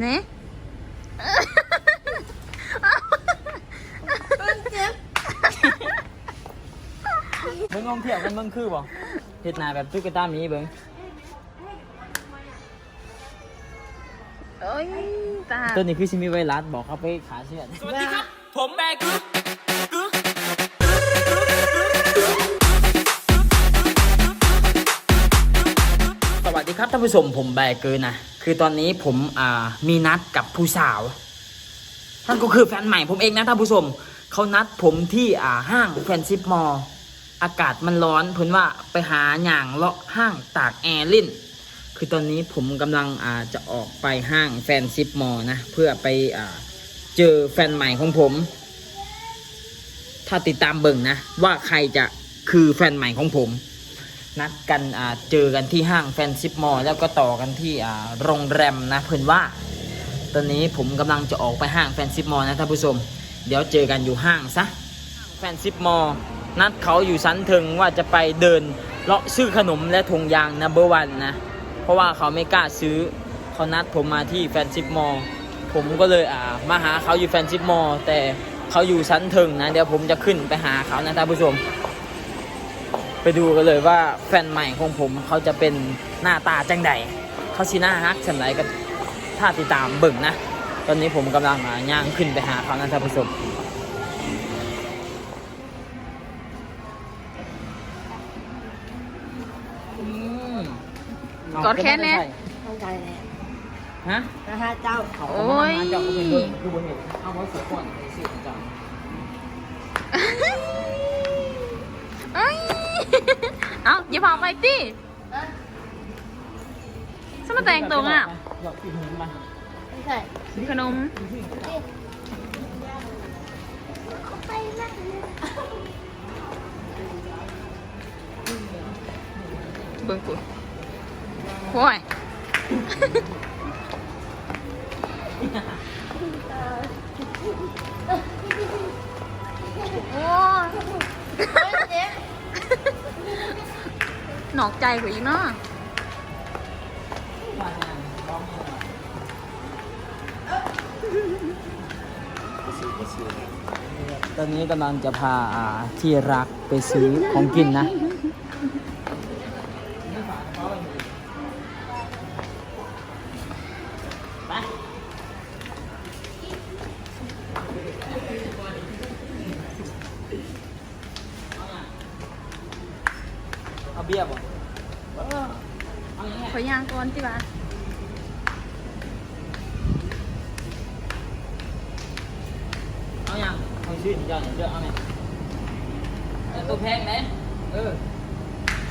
เนี่ยเบิ่งลองเทียบกันเบิ่งคือบ่เฮ็ดหน้าแบบตุ๊กตาหมีเบิ่งโอ้ยตาตัวนี้คือสิมีไวรัสบอกเขาไปขาเชือดสวัสดีครับผมแบกสวัสดีครับท่านผู้ชมผมแบกเกินนะ คือตอนนี้ผมอ่ามีนัดกับผู้สาวนั่นก็คือแฟนใหม่ผมเองนะท่านผู้ชมเขานัดผมที่อ่าห้างแฟนซิปมอลอากาศมันร้อนเพิ่นว่าไปหาหย่างเลาะห้างตากแอร์ลิ่นคือตอนนี้ผมกำลังอ่าจะออกไปห้างแฟนซิปมอลนะเพื่อไปอ่าเจอแฟนใหม่ของผม ถ้าติดตามเบิ่งนะ ว่าใครจะคือแฟนใหม่ของผม นัดกันเจอกันที่ห้างแฟนซิปมอลแล้วก็ต่อกันที่โรงแรมนะเพื่อนว่า ตอนนี้ผมกำลังจะออกไปห้างแฟนซิปมอลนะท่านผู้ชม เดี๋ยวเจอกันอยู่ห้างซะแฟนซิปมอลนัดเขาอยู่ชั้นถึงว่าจะไปเดินเลาะซื้อขนมและถุงยางนับเบอร์วันนะ เพราะว่าเขาไม่กล้าซื้อเขานัดผมมาที่แฟนซิปมอลผมก็เลยอ่ามาหาเขาอยู่แฟนซิปมอลแต่เขาอยู่ชั้นถึงนะ เดี๋ยวผมจะขึ้นไปหาเขานะท่านผู้ชม ไปดูกันเลยว่าแฟนใหม่ของผมเขาจะเป็นหน้าตาจังใดเขาสีหน้าฮักจังใดก็ถ้าติดตามเบิ่งนะ ตอนนี้ผมกำลังอ่าย่างขึ้นไปหาเขานะท่านผู้ชมอืมกอดแขนแน่เข้าใจแล้วฮะนะฮะเจ้าเขาโอ้ก็มายมาเจาะก็เป็นเบิ่งคือบนเห็นเอาไว้สือก่อนไอ้สิ เอาอย่าพาไปติสมาแต่งตรงอะหยอกพี่หินมาไม่ใช่ขนมเขาไปนั่งเบิ่งกูโอ้ยโอ้ยเจ๊ หนอกใจกว่าอีกเนาะตอนนี้กำลังจะพาอ่าที่รักไปซื้อของกินนะ เอาเบียร์บ่เอาอย่างเงี้ยขอยางก่อนสิวะเอาอย่างเอาชื่อเจ้าเนี่ยเจ้าเอาไหมเอาตัวแพงไหมเออ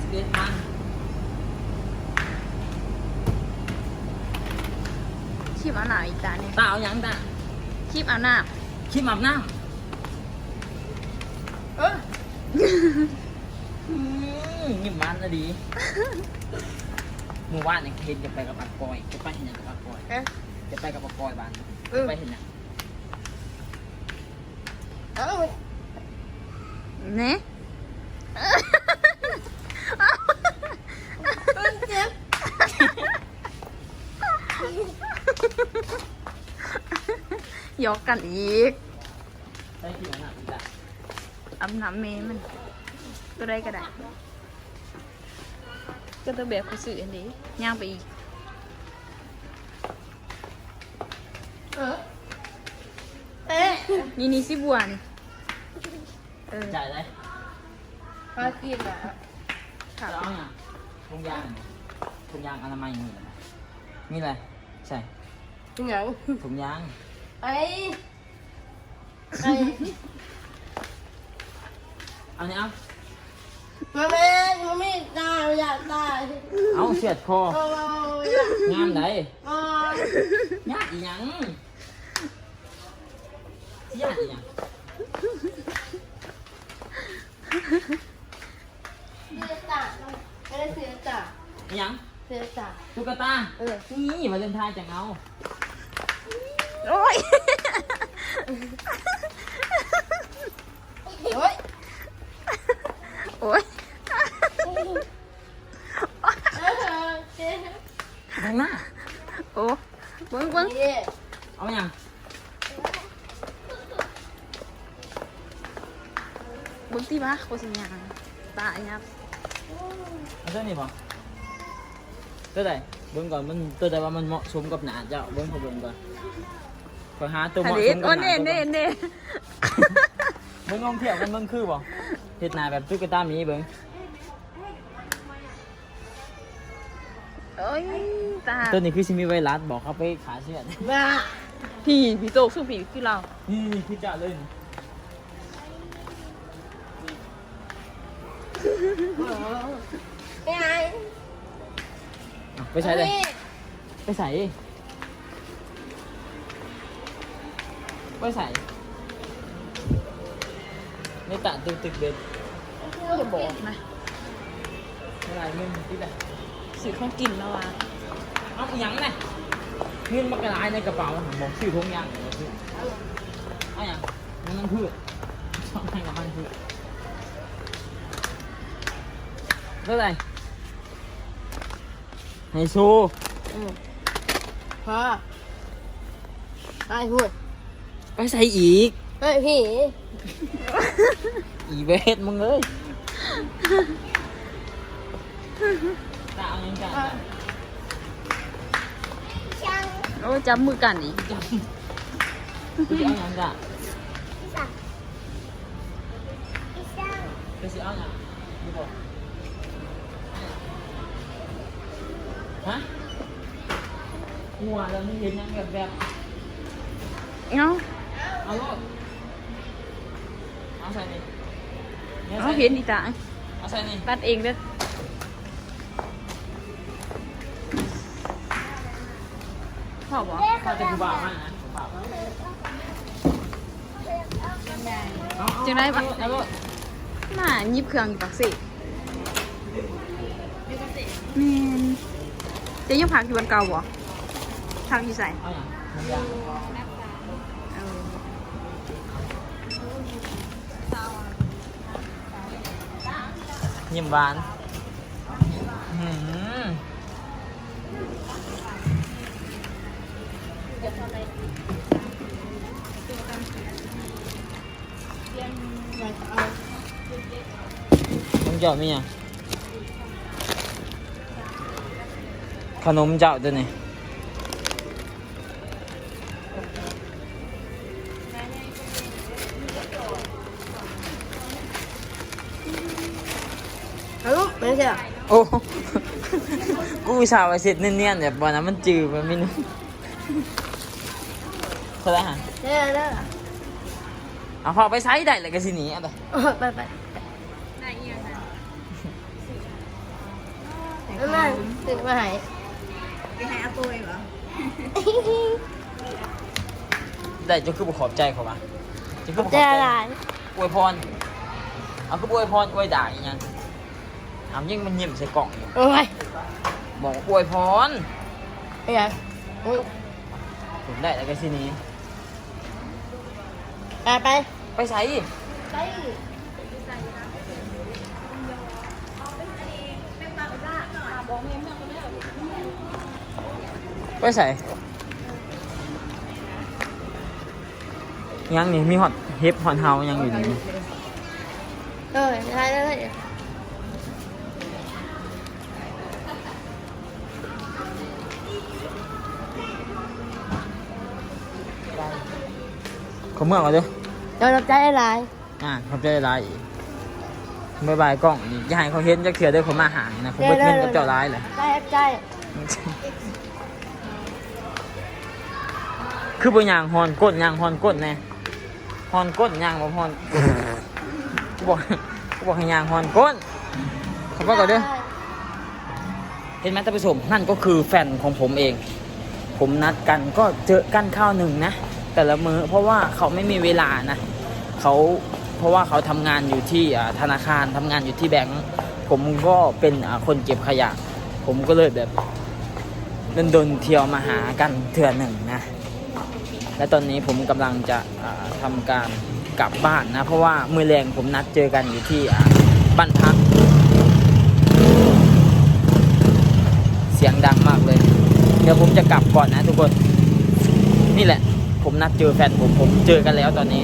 สิบเอ็ดพันคีบเอาหนาอีกตาเนี่ยตาเอาอย่างตาคีบเอาหน้าคิมอาบน้เออำอื มยิ้มหวานนะดีหมู่บ้านเนี่ยเห็นจะไปกับปักกอยจะไปเห็นอย่างกับปักกอยเอ๊ะจะไปกับปักกอยบ้านเออไปเห็นอย่างเอ้าเนี่ยเจ๊หยอกกันอีกได้ที่ไหนน่ะพี่ตาอำน้ำเมมันตัวใดก็ได้ ก็ตัวแบบเขาสื่ออันนี้ย่างไปอีกเออเอ๊ะนี่นี่สิบัวนี่เออจ่ายได้มากินอะค่ะจะเอาอย่างถุงยางถุงยางอนามัยมีอะไรมีอะไรใช่เป็นยังถุงยางไอ้ไอ้เอาเนี่ยเอามาแม่มาไม่ตายอยาก ตายเอาเสียดคอ โอ้ยงามไหนโอ้ยยากอีหยังยากอีหยังเสียจ่าไม่ได้เสียจ่าอีหยังเสียจ่าตุ๊กตาเออนี่มาเล่นทายจังเอาโอ้ยโอ้ยโอ้ย เออเจ๊ทางหน้า โอ้เบิ้งเบิ้งนี่เอาอย่างเบิ้งที่บ้าโคสิยังตายับเอาตัวนี้ป่ะตัวใดเบิ่งก่อนมันตัวใดว่ามันเหมาะสมกับหนาเจ้าเบิ่งเขาเบิ่งก่อนขอหาตัวเหฮันมาะเดสสมกัโอ้บหนาเน่เน่เน่เบิ่งลองเทียบกันเบิ่งคือบ่เฮ็ดหน้าแบบตุ๊กตาหมีเบิ่ง โอ้ยตาตัวนี้คือสิมีไวรัสบอกเขาไปขาเชือดบ้าพี่พี่โตสู้พี่คือเรานี่นี่คือเจ้าเลยนี่ไม่ไงเอาไปใช้เลยไปใส่ไปใส่ไม่ตะตึกตึกเด็ดอย่าบอกนะเมื่อไหรเงินที่ไหน สื่อของกินแล้วอะเอาอีหยังไงเงินมันกระไรในกระเป๋าบอกชื่อทงยางเอาอย่างมันน้ำพืชชอบให้กับมันพืชเท่าไหร่ไฮโซพอไอ้พูดไปใส่อีก เฮ้ยพี่อีเวทมึงเอ้ย ตาเอาเงินกันโอ้ยจับมือกันอีกจะเอาเงินกันไปสิเอาเงินดูบ่ฮะหัวเราไม่เห็นยังแบบแบบเอ้าเอาโลดเอาใส่นี่เอาเห็นอีตาเอาใส่นี่ตัดเองเด้อ อบอกถ้าจะกูบ่าวให้นะกูบ่าวจังไรบ้างเอาโลดน่ายิบเครื่องอยู่ปักสิแม่นจะยังพักอยู่บนเก่าบ่พักอยู่ใส่ยิ้มหวาน มึงเจ้ามีอะขนมเจ้าตัวนี้เอาลูกไม่ใช่เหรอโอ้กูอุตส่าห์ไปเสร็จเนียนๆแบบวันนั้นมันจืดมันไม่นุ่ม เท่าไหรฮะเด้อเด้อเอาพอไปไซส์ได้เลยกันสิหนีเอะไรเออไปไปได้เอียงนะแล้วมันตื่นมาหายไปให้อาตัวเองเหรอได้จะคือบุขอบใจเขาปะจะคือบุขอบเจใจออะไรอวยพรเอาคืออวยพรอวยด่าอีกยังถามยิ่งมันยิ้มใส่กล่องอยู่โอ้ยบอกอวยพรไม่ไงอุ๊ยผมได้แล้วกันสิหนี ไปไปไปใส่ไปไปใส่ยังนี่มีฮอตเฮฟฮอตเฮายังอยู่นี่เออใช่เลย ขาเมื่อก่อนเด้อเดี๋ยวเราใจอะไรอ่าเขาจะได้ร้ายอีกบายบายกล้องนี่อย่าให้เขาเห็นจะเขียเด้อเขามาหานะผมเบิดเงินกับเจ้าร้ายเลย ใจใจคือบ่ยางฮอนก้นยางฮอนก้นแน่ฮอนก้นยางบ่ฮอนกูบอกกูบอกให้ยางฮอนก้นเขาบอกก่อนเด้อเห็นไหมท่านผู้ชมนั่นก็คือแฟนของผมเอง ผมนัดกันก็เจอกันข้าวหนึ่งนะ แต่ละมือเพราะว่าเขาไม่มีเวลานะเขาเพราะว่าเขาทำงานอยู่ที่ธนาคารทำงานอยู่ที่แบงก์ผมก็เป็นคนเก็บขยะ ผมก็เลยแบบดนๆเที่ยวมาหากันเถื่อหนึ่งนะ และตอนนี้ผมกำลังจะอ่าทำการกลับบ้านนะ เพราะว่ามือแรงผมนัดเจอกันอยู่ที่บ้านพัก เสียงดังมากเลย เดี๋ยวผมจะกลับก่อนนะทุกคน นี่แหละ ผมนัดเจอแฟนผมผมเจอกันแล้วตอนนี้